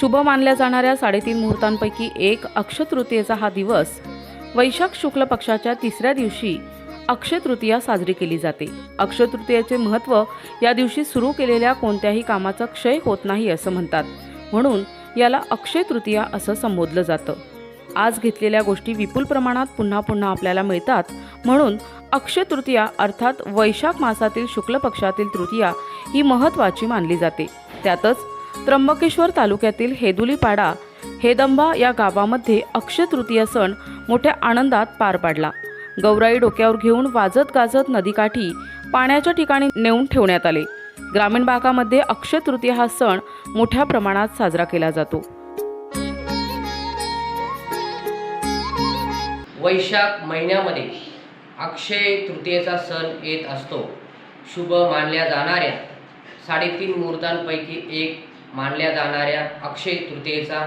शुभ मानल्या जाणाऱ्या साडेतीन मुहूर्तांपैकी एक अक्षतृतीयेचा हा दिवस वैशाख शुक्ल पक्षाच्या तिसऱ्या दिवशी अक्षयतृतीया साजरी केली जाते. अक्षतृतीयेचे महत्त्व या दिवशी सुरू केलेल्या कोणत्याही कामाचा क्षय होत नाही असं म्हणतात. म्हणून याला अक्षय तृतीया असं संबोधलं जातं. आज घेतलेल्या गोष्टी विपुल प्रमाणात पुन्हा पुन्हा आपल्याला मिळतात. म्हणून अक्षय तृतीया अर्थात वैशाख मासातील शुक्ल पक्षातील तृतीया ही महत्त्वाची मानली जाते. त्यातच त्र्यंबकेश्वर तालुक्यातील हेदुलीपाडा हेदंबा या गावामध्ये अक्षय तृतीया सण मोठ्या आनंदात पार पाडला. गौराई डोक्यावर घेऊन वाजत गाजत नदीकाठी पाण्याच्या ठिकाणी नेऊन ठेवण्यात आले. ग्रामीण भागामध्ये अक्षय तृतीया हा सण मोठ्या प्रमाणात साजरा केला जातो. वैशाख महिन्यामध्ये अक्षय तृतीयेचा सण येत असतो. शुभ मानल्या जाणाऱ्या साडेतीन मुहूर्तांपैकी एक मानल्या जाणाऱ्या अक्षय तृतीयेचा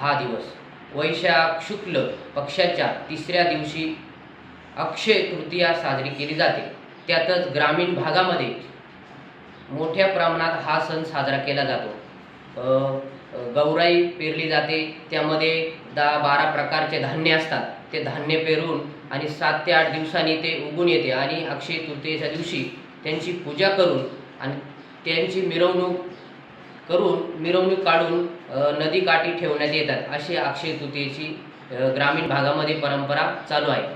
हा दिवस. वैशाख शुक्ल पक्षाच्या तिसऱ्या दिवशी अक्षय तृतीया साजरी केली जाते. त्यातच ग्रामीण भागामध्ये मोठ्या प्रमाणात हा सण साजरा केला जातो. गौराई पेरली जाते. त्यामध्ये दहा बारा प्रकारचे धान्य असतात. ते धान्य पेरून आणि सात ते आठ दिवसांनी ते उगून येते आणि अक्षय तृतीयेच्या दिवशी त्यांची पूजा करून आणि त्यांची मिरवणूक करून मिरवणूक काढून नदीकाठी ठेवण्यात येतात अशी अक्षय तृतीयेची ग्रामीण भागामध्ये परंपरा चालू आहे.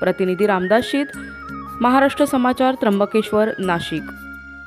प्रतिनिधी रामदास शीत महाराष्ट्र समाचार त्र्यंबकेश्वर नाशिक.